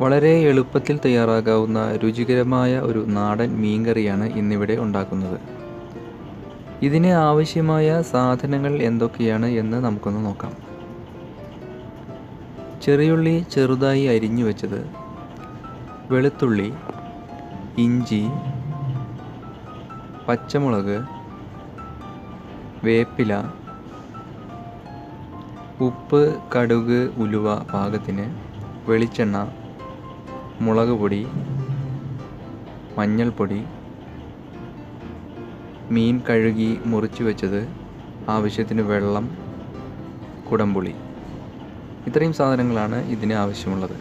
വളരെ എളുപ്പത്തിൽ തയ്യാറാകാവുന്ന രുചികരമായ ഒരു നാടൻ മീൻകറിയാണ് ഇന്നിവിടെ ഉണ്ടാക്കുന്നത്. ഇതിന് ആവശ്യമായ സാധനങ്ങൾ എന്തൊക്കെയാണ് എന്ന് നമുക്കൊന്ന് നോക്കാം. ചെറിയുള്ളി ചെറുതായി അരിഞ്ഞു വെച്ചത് വെളുത്തുള്ളി ഇഞ്ചി പച്ചമുളക് വേപ്പില ഉപ്പ് കടുക് ഉലുവ പാകത്തിന് വെളിച്ചെണ്ണ മുളക് പൊടി മഞ്ഞൾപ്പൊടി മീൻ കഴുകി മുറിച്ച് വെച്ചത് ആവശ്യത്തിന് വെള്ളം കുടംപുളി. ഇത്രയും സാധനങ്ങളാണ് ഇതിന് ആവശ്യമുള്ളത്.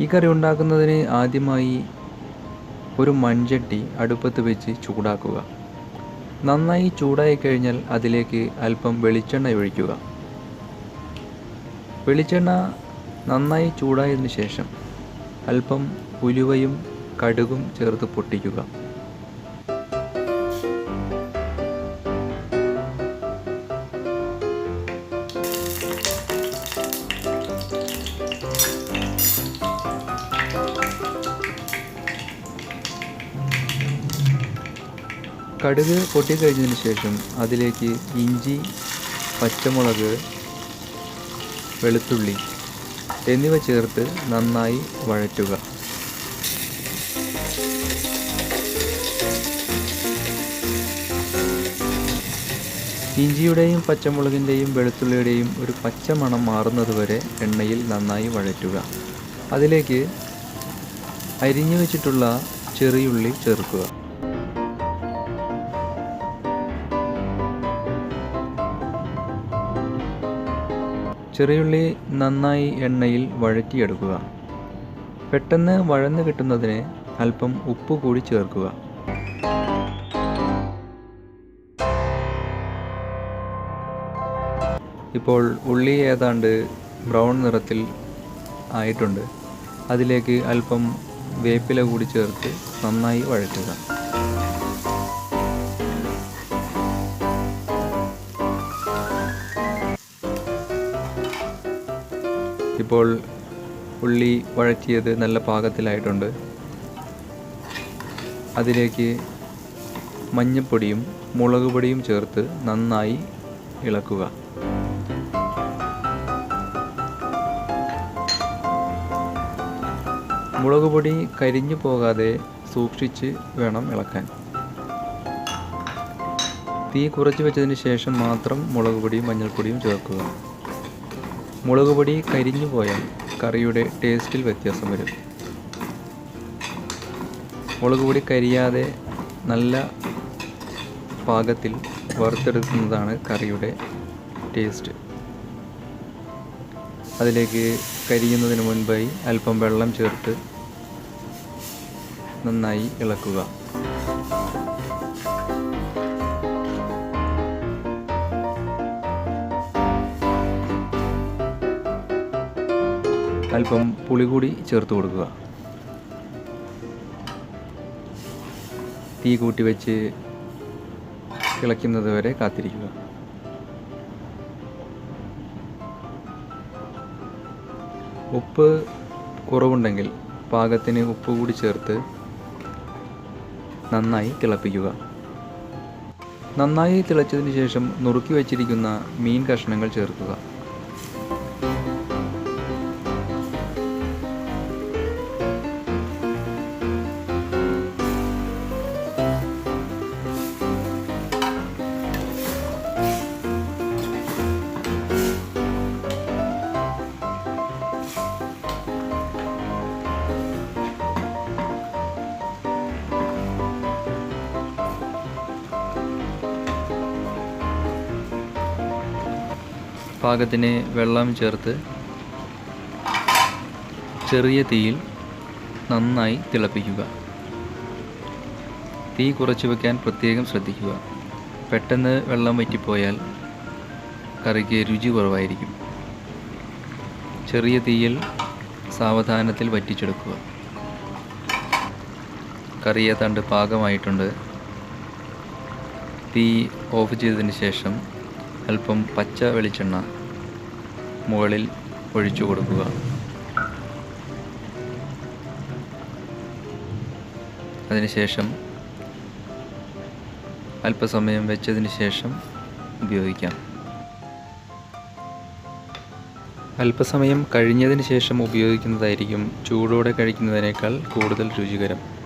ഈ കറി ഉണ്ടാക്കുന്നതിന് ആദ്യമായി ഒരു മൺചട്ടി അടുപ്പത്ത് വെച്ച് ചൂടാക്കുക. നന്നായി ചൂടായി കഴിഞ്ഞാൽ അതിലേക്ക് അല്പം വെളിച്ചെണ്ണ ഒഴിക്കുക. വെളിച്ചെണ്ണ നന്നായി ചൂടായതിനു ശേഷം അല്പം ഉലുവയും കടുകും ചേർത്ത് പൊട്ടിക്കുക. കടുക് പൊട്ടിക്കഴിഞ്ഞതിന് ശേഷം അതിലേക്ക് ഇഞ്ചി പച്ചമുളക് വെളുത്തുള്ളി എന്നിവ ചേർത്ത് നന്നായി വഴറ്റുക. ഇഞ്ചിയുടെയും പച്ചമുളകിന്റെയും വെളുത്തുള്ളിയുടെയും ഒരു പച്ച മണം മാറുന്നതുവരെ എണ്ണയിൽ നന്നായി വഴറ്റുക. അതിലേക്ക് അരിഞ്ഞു വെച്ചിട്ടുള്ള ചെറിയുള്ളി ചേർക്കുക. ചെറിയുള്ളി നന്നായി എണ്ണയിൽ വഴറ്റിയെടുക്കുക. പെട്ടെന്ന് വഴന്ന് കിട്ടുന്നതിന് അല്പം ഉപ്പ് കൂടി ചേർക്കുക. ഇപ്പോൾ ഉള്ളി ഏതാണ്ട് ബ്രൗൺ നിറത്തിൽ ആയിട്ടുണ്ട്. അതിലേക്ക് അല്പം വേപ്പില കൂടി ചേർത്ത് നന്നായി വഴറ്റുക. ഇപ്പോൾ ഉള്ളി വഴറ്റിയത് നല്ല പാകത്തിലായിട്ടുണ്ട്. അതിലേക്ക് മഞ്ഞൾപ്പൊടിയും മുളക് പൊടിയും ചേർത്ത് നന്നായി ഇളക്കുക. മുളക് പൊടി കരിഞ്ഞു പോകാതെ സൂക്ഷിച്ച് വേണം ഇളക്കാൻ. തീ കുറച്ച് വെച്ചതിന് ശേഷം മാത്രം മുളക് പൊടിയും മഞ്ഞൾപ്പൊടിയും ചേർക്കുക. മുളക് പൊടി കരിഞ്ഞു പോയാൽ കറിയുടെ ടേസ്റ്റിൽ വ്യത്യാസം വരും. മുളക് പൊടി കരിയാതെ നല്ല പാകത്തിൽ വറുത്തെടുക്കുന്നതാണ് കറിയുടെ ടേസ്റ്റ് അതിലേക്ക് കരിയുന്നതിന് മുൻപായി അല്പം വെള്ളം ചേർത്ത് നന്നായി ഇളക്കുക. അല്പം പുളി കൂടി ചേർത്ത് കൊടുക്കുക. തീ കൂട്ടി വെച്ച് തിളയ്ക്കുന്നത് വരെ കാത്തിരിക്കുക. ഉപ്പ് കുറവുണ്ടെങ്കിൽ പാകത്തിന് ഉപ്പ് കൂടി ചേർത്ത് നന്നായി തിളപ്പിക്കുക. നന്നായി തിളച്ചതിന് ശേഷം നുറുക്കി വെച്ചിരിക്കുന്ന മീൻ കഷ്ണങ്ങൾ ചേർക്കുക. പാകത്തിന് വെള്ളം ചേർത്ത് ചെറിയ തീയിൽ നന്നായി തിളപ്പിക്കുക. തീ കുറച്ച് വെക്കാൻ പ്രത്യേകം ശ്രദ്ധിക്കുക. പെട്ടെന്ന് വെള്ളം വറ്റിപ്പോയാൽ കറിക്ക് രുചി കുറവായിരിക്കും. ചെറിയ തീയിൽ സാവധാനത്തിൽ വറ്റിച്ചെടുക്കുക. കറി ഏതാണ്ട് പാകമായിട്ടുണ്ട്. തീ ഓഫ് ചെയ്തതിന് ശേഷം അല്പം പച്ച വെളിച്ചെണ്ണ മുകളിൽ ഒഴിച്ചു കൊടുക്കുക. അതിനുശേഷം അല്പസമയം വെച്ചതിന് ശേഷം ഉപയോഗിക്കാം. അല്പസമയം കഴിഞ്ഞതിന് ശേഷം ഉപയോഗിക്കുന്നതായിരിക്കും ചൂടോടെ കഴിക്കുന്നതിനേക്കാൾ കൂടുതൽ രുചികരം.